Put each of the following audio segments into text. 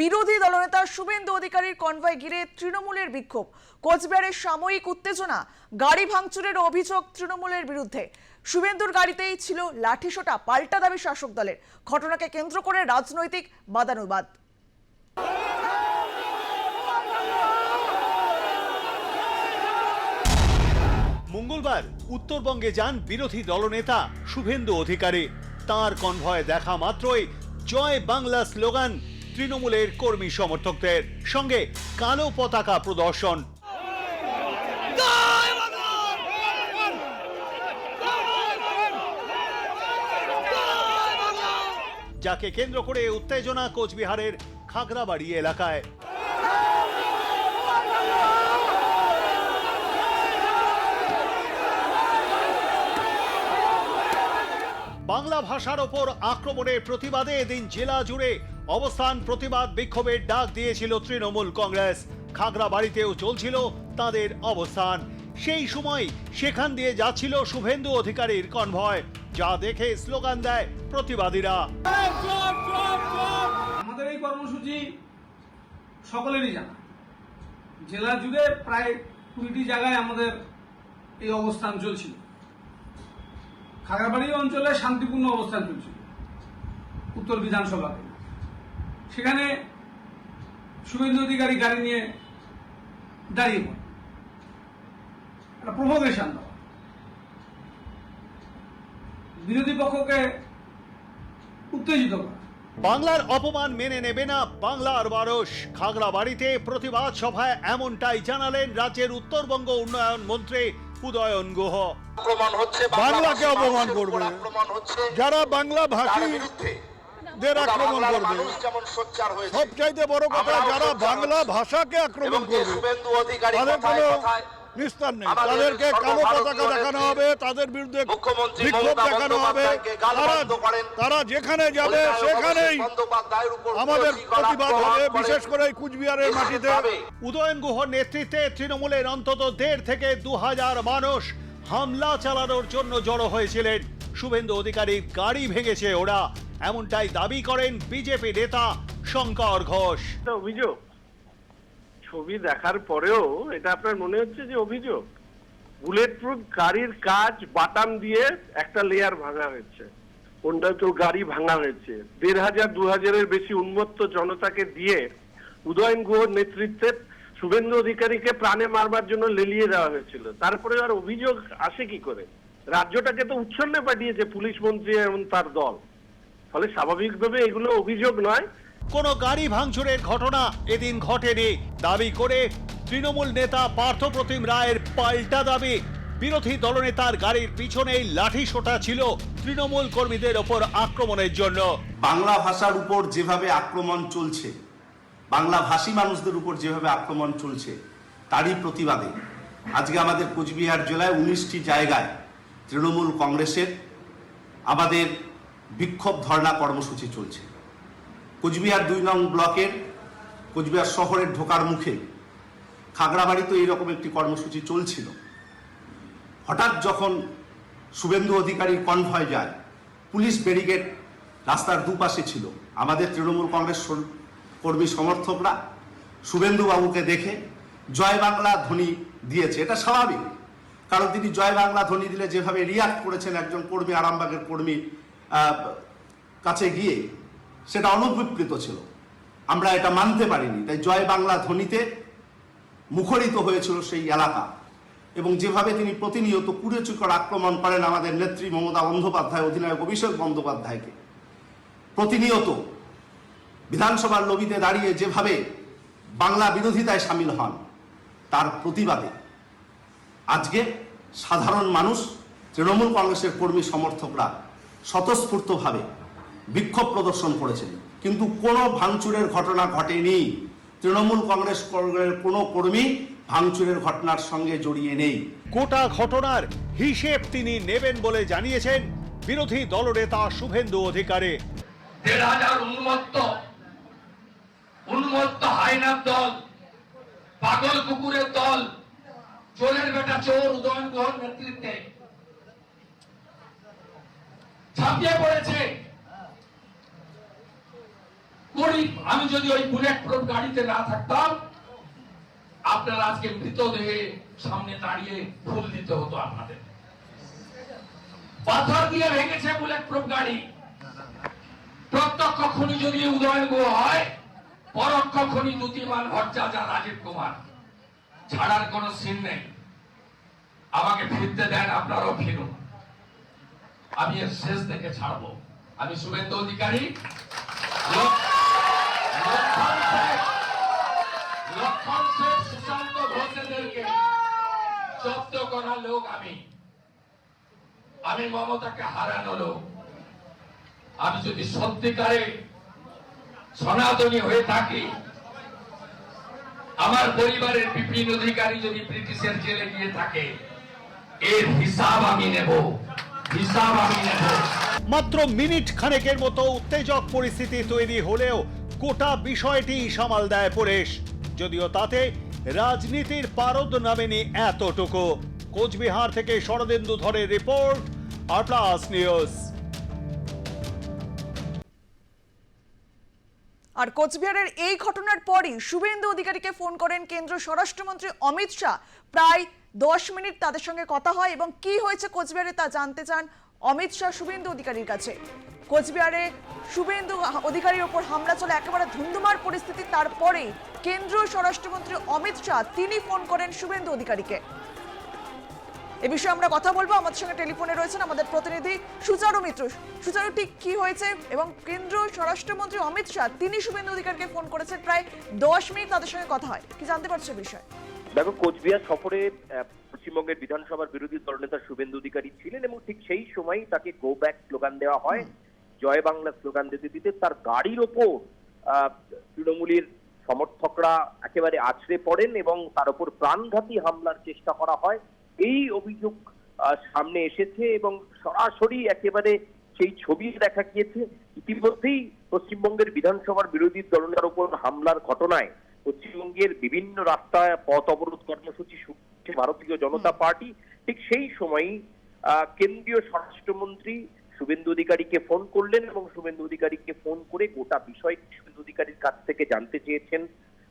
বিরোধী দলনেতা শুভেন্দু অধিকারীর কনভয় ঘিরে তৃণমূলের বিক্ষোভ। কোচবিহারের সাময়িক উত্তেজনা, গাড়ি ভাঙচুরের অভিযোগ তৃণমূলের বিরুদ্ধে। শুভেন্দুর গাড়িতেই ছিল লাঠিসোটা পাল্টা দাবি শাসক দলের। ঘটনাকে কেন্দ্র করে রাজনৈতিক বাদানুবাদ। মঙ্গলবার উত্তরবঙ্গে যান বিরোধী দলনেতা শুভেন্দু অধিকারী। তার কনভয় দেখা মাত্রই জয় বাংলা স্লোগান তৃণমূলের কর্মী সমর্থকদের সঙ্গে কালো পতাকা প্রদর্শন। যাকে কেন্দ্র করে উত্তেজনা কোচবিহারের খাগড়াবাড়ি এলাকায়। বাংলা ভাষার ওপর আক্রমণের প্রতিবাদে এদিন জেলা জুড়ে অবস্থান, প্রতিবাদ, বিক্ষোভের ডাক দিয়েছিল তৃণমূল কংগ্রেস। খাগড়াবাড়িতেও চলছিল তাদের অবস্থান। সেই সময় সেখান দিয়ে যাচ্ছিল শুভেন্দু অধিকারীর কনভয়। যা দেখে স্লোগান দেয় প্রতিবাদীরা। আমাদের এই কর্মসূচি সকলেরই জানা। জেলা জুড়ে প্রায় কুড়িটি জায়গায় আমাদের এই অবস্থান চলছিল। খাগড়াবাড়ি অঞ্চলে শান্তিপূর্ণ অবস্থান চলছিল। উত্তর বিধানসভাতে। সেখানে শুভেন্দু অধিকারী গাড়ি নিয়ে দাঁড়িয়ে পড়ে। একটা প্রভোকেশন দেওয়া। বিরোধী পক্ষকে উত্তেজিত করা। বাংলার অপমান মেনে নেবে না বাংলার মানুষ খাগড়াবাড়িতে প্রতিবাদ সভায় এমনটাই জানালেন রাজ্যের উত্তরবঙ্গ উন্নয়ন মন্ত্রী উদয়ন গুহ। বাংলাকে বাংলা অপমান ভাষার করবে। যারা বাংলা ভাষী বিরুদ্ধে। দের আক্রমণ করবে। মানুষ যেমন সোচ্চার হয়েছে। সবচাইতে বড় কথা যারা বাংলা ভাষাকে আক্রমণ করবে তাদের কোনো নিস্তার নেই। তাদেরকে কালো পতাকা দেখানো হবে তাদের বিরুদ্ধে বিক্ষোভ দেখানো হবে। তারা তারা যেখানে যাবে সেখানেই আমাদের প্রতিবাদ হবে বিশেষ করে কুচবিহারের মাটিতে। উদয়ন গুহর নেতৃত্বে তৃণমূলের অন্তত দেড় থেকে দু হাজার মানুষ হামলা চালানোর জন্য জড়ো হয়েছিলেন। শুভেন্দু অধিকারী গাড়ি ভেঙেছে ওরা। এমনটাই দাবি করেন বিজেপি নেতা শঙ্কর ঘোষ। অভিযোগ। ছবি দেখার পরেও এটা আপনার মনে হচ্ছে যে অভিযোগ? বুলেট প্রুফ গাড়ির কাজ বাটাম দিয়ে একটা লেয়ার ভাঙা হয়েছে। কোনটা তো গাড়ি ভাঙা হয়েছে। দেড় হাজার, দু হাজারের বেশি উন্মত্ত জনতাকে দিয়ে উদয়ন গুহর নেতৃত্বে শুভেন্দু অধিকারীকে প্রাণে মারবার জন্য লেলিয়ে দেওয়া হয়েছিল। তারপরে আর অভিযোগ আসে কি করে? রাজ্যটাকে তো উচ্ছন্নে পাঠিয়েছে পুলিশ মন্ত্রী এবং তার দল। ফলে স্বাভাবিকভাবে এগুলো অভিযোগ নয়। কোনো গাড়ি ভাঙচুরের ঘটনা এদিন ঘটেনি। দাবি করে তৃণমূল নেতা পার্থপ্রতিম রায়ের পাল্টা দাবি। বিরোধী দলনেতার গাড়ির পিছনেই লাঠি সোটা ছিল তৃণমূল কর্মীদের ওপর আক্রমণের জন্য। বাংলা ভাষার উপর যেভাবে আক্রমণ চলছে বাংলা ভাষী মানুষদের উপর যেভাবে আক্রমণ চলছে তারই প্রতিবাদে আজকে আমাদের কোচবিহার জেলায় উনিশটি জায়গায় তৃণমূল কংগ্রেসের আমাদের বিক্ষোভ ধর্ণা কর্মসূচি চলছে। কোচবিহার দুই নং ব্লকের, কোচবিহার শহরের ঢোকার মুখে খাগড়াবাড়িতে এইরকম একটি কর্মসূচি চলছিল। হঠাৎ যখন শুভেন্দু অধিকারীর কনভয় যায়, পুলিশ ব্যারিকেড রাস্তার দুপাশে ছিল। আমাদের তৃণমূল কংগ্রেস কর্মী সমর্থকরা শুভেন্দু বাবুকে দেখে জয় বাংলা ধ্বনি দিয়েছে। এটা স্বাভাবিক, কারণ তিনি জয় বাংলা ধ্বনি দিলে যেভাবে রিয়াক্ট করেছেন একজন কর্মী, আরামবাগের কর্মী কাছে গিয়ে সেটা অনুবিপ্লিত ছিল। আমরা এটা মানতে পারিনি। তাই জয় বাংলা ধ্বনিতে মুখরিত হয়েছিল সেই এলাকা। এবং যেভাবে তিনি প্রতিনিয়ত কুড়েচুকর আক্রমণ করেন আমাদের নেত্রী মমতা বন্দ্যোপাধ্যায়, অধিনায়ক অভিষেক বন্দ্যোপাধ্যায়কে। প্রতিনিয়ত বিধানসভার লবিতে দাঁড়িয়ে যেভাবে বাংলা বিরোধিতায় সামিল হন, তার প্রতিবাদে আজকে সাধারণ মানুষ, তৃণমূল কংগ্রেসের কর্মী সমর্থকরা স্বতঃস্ফূর্তভাবে বিক্ষোভ প্রদর্শন করেছেন। কিন্তু কোনো ভাঙচুরের ঘটনা ঘটেনি। তৃণমূল কংগ্রেস কোনো কর্মী ভাঙচুরের ঘটনার সঙ্গে জড়িয়ে নেই। গোটা ঘটনার হিসেব তিনি নেবেন বলে জানিয়েছেন বিরোধী দলনেতা শুভেন্দু অধিকারে। দেড় হাজার উন্মত্ত উন্মত্ত হাইনার দল পাগল কুকুরের দল চোরের বেটা চোর উদয়ন গুহর নেতৃত্বে ঝাঁপিয়ে পড়েছে। আমি যদি ওই বুলেট প্রুফ গাড়িতে না থাকতাম, আপনারা আজকে মৃতদেহে সামনে দাঁড়িয়ে ফুল দিতে হতো আপনাদের। পাথর দিয়ে ভেঙেছে বুলেট প্রুফ গাড়ি। প্রত্যক্ষ খনি যদি উদয়ন গুহ হয়, পরোক্ষ খনি দুতিমান ভট্টাচার্য রাজীব কুমার। ছাড়ার কোনো সিন নেই। আমাকে ফিরতে দেন, আপনারাও ফিরুন। আমি এর শেষ থেকে ছাড়বো। আমি শুভেন্দু অধিকারী। লোক আমি। আমি মমতাকে হারানো লোক। আমি যদি সত্যিকারে সনাতনী হয়ে থাকি, আমার পরিবারের বিপিন অধিকারী যদি ব্রিটিশের জেলে গিয়ে থাকে, এর হিসাব আমি নেব। হিসাব আমি নেব। মাত্র মিনিট খানেকের মতো উত্তেজক পরিস্থিতি তৈরি হলেও গোটা বিষয়টি সামাল দেয় পুলিশ যদিও তাতে রাজনীতির পারদ নামেনি এতটুকু। কোচবিহার থেকে শরদেন্দু ধরের রিপোর্ট আর প্লাস নিউজ। আর কোচবিহারের এই ঘটনার পরই শুভেন্দু অধিকারীকে ফোন করেন কেন্দ্রীয় স্বরাষ্ট্রমন্ত্রী অমিত শাহ। প্রায় দশ মিনিট তাদের সঙ্গে কথা হয় এবং কি হয়েছে কোচবিহারে তা জানতে চান অমিত শাহ শুভেন্দু অধিকারীর কাছে। কোচবিহারে শুভেন্দু অধিকারীর ওপর হামলা চলে, একেবারে ধুন্ধুমার পরিস্থিতি। তারপরেই কেন্দ্রীয় স্বরাষ্ট্রমন্ত্রী অমিত শাহ তিনি ফোন করেন শুভেন্দু অধিকারীকে। এ বিষয়ে আমরা কথা বলব। আমাদের সঙ্গে টেলিফোনে রয়েছেন আমাদের প্রতিনিধি সুচারু মিত্র। সুচারু, ঠিক কি হয়েছে? এবং কেন্দ্রীয় স্বরাষ্ট্রমন্ত্রী অমিত শাহ তিনি শুভেন্দু অধিকারকে ফোন করেছেন প্রায় দশ মিনিট তাদের সঙ্গে কথা হয়। কি জানতে পারছ বিষয়ে? দেখো কোচবিহার সফরে পশ্চিমবঙ্গের বিধানসভার বিরোধী দলনেতা শুভেন্দু অধিকারী ছিলেন এবং ঠিক সেই সময় তাকে গো ব্যাক স্লোগান দেওয়া হয়। জয় বাংলা স্লোগান দিতে দিতে তার গাড়ির ওপর আহ, তৃণমূলের সমর্থকরা একেবারে আছড়ে পড়েন এবং তার উপর প্রাণঘাতী হামলার চেষ্টা করা হয়। এই অভিযোগ আহ, সামনে এসেছে এবং সরাসরি একেবারে সেই ছবি দেখা গিয়েছে। ইতিমধ্যেই পশ্চিমবঙ্গের বিধানসভার বিরোধী দলনেতার উপর হামলার ঘটনায় পশ্চিমবঙ্গের বিভিন্ন রাস্তায় পথ অবরোধ কর্মসূচি ভারতীয় জনতা পার্টি। ঠিক সেই সময়ই কেন্দ্রীয় স্বরাষ্ট্রমন্ত্রী শুভেন্দু অধিকারীকে ফোন করলেন এবং শুভেন্দু অধিকারীকে ফোন করে গোটা বিষয় শুভেন্দু অধিকারীর কাছ থেকে জানতে চেয়েছেন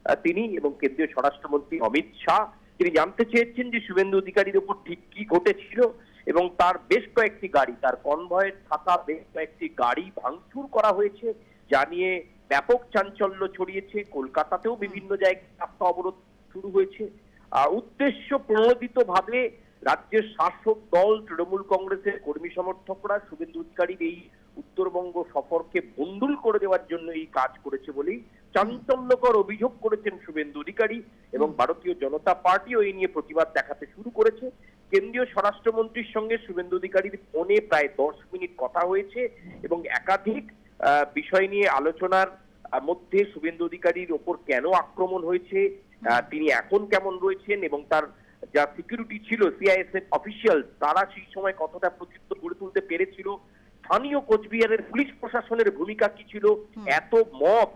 তিনি এবং কেন্দ্রীয় স্বরাষ্ট্রমন্ত্রী অমিত শাহ। তিনি জানতে চেয়েছেন যে শুভেন্দু অধিকারীর উপর ঠিক কি ঘটেছিল এবং তার বেশ কয়েকটি গাড়ি তার কনভয়ে থাকা বেশ কয়েকটি গাড়ি ভাঙচুর করা হয়েছে যা নিয়ে ব্যাপক চাঞ্চল্য ছড়িয়েছে। কলকাতাতেও বিভিন্ন জায়গায় রাস্তা অবরোধ শুরু হয়েছে। উদ্দেশ্য প্রণোদিত ভাবে রাজ্যের শাসক দল, তৃণমূল কংগ্রেসের কর্মী সমর্থকরা শুভেন্দু অধিকারীর এই উত্তরবঙ্গ সফরকে বন্ডুল করে দেওয়ার জন্য এই কাজ করেছে বলেই চাঞ্চল্যকর অভিযোগ করেছেন শুভেন্দু অধিকারী এবং ভারতীয় জনতা পার্টিও এই নিয়ে প্রতিবাদ দেখাতে শুরু করেছে। কেন্দ্রীয় স্বরাষ্ট্রমন্ত্রীর সঙ্গে শুভেন্দু অধিকারীর ফোনে প্রায় দশ মিনিট কথা হয়েছে এবং একাধিক বিষয় নিয়ে আলোচনার মধ্যে শুভেন্দু অধিকারীর ওপর কেন আক্রমণ হয়েছে তিনি এখন কেমন রয়েছেন এবং তার যা সিকিউরিটি ছিল সিআইএসএফ অফিসিয়াল তারা সেই সময় কতটা প্রতিত্ব গড়ে তুলতে পেরেছিল স্থানীয় কোচবিহারের পুলিশ প্রশাসনের ভূমিকা কি ছিল এত মব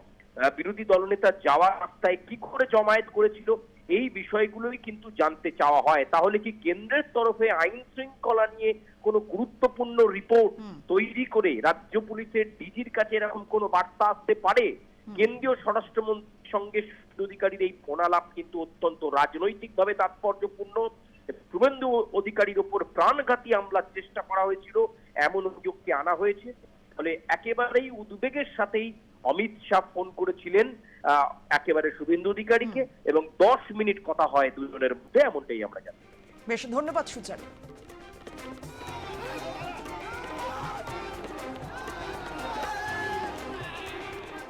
বিরোধী দলনেতা যাওয়া রাস্তায় কি করে জমায়েত করেছিল এই বিষয়গুলোই কিন্তু জানতে চাওয়া হয়। তাহলে কি কেন্দ্রের তরফে আইন শৃঙ্খলা নিয়ে কোনো গুরুত্বপূর্ণ রিপোর্ট তৈরি করে রাজ্য পুলিশের ডিজির কাছে এরকম কোনো বার্তা আসতে পারে? কেন্দ্রীয় স্বরাষ্ট্রমন্ত্রীর সঙ্গে অধিকারীর এই ফোনালাপ কিন্তু অত্যন্ত রাজনৈতিকভাবে তাৎপর্যপূর্ণ। শুভেন্দু অধিকারীর ওপর প্রাণঘাতী হামলার চেষ্টা করা হয়েছিল এমন অভিযোগকে আনা হয়েছে। ফলে একেবারেই উদ্বেগের সাথেই অমিত শাহ ফোন করেছিলেন আহ, একেবারে শুভেন্দু অধিকারীকে এবং দশ মিনিট কথা হয় দুজনের মধ্যে এমনটাই আমরা জানি। বেশ ধন্যবাদ সুচারু।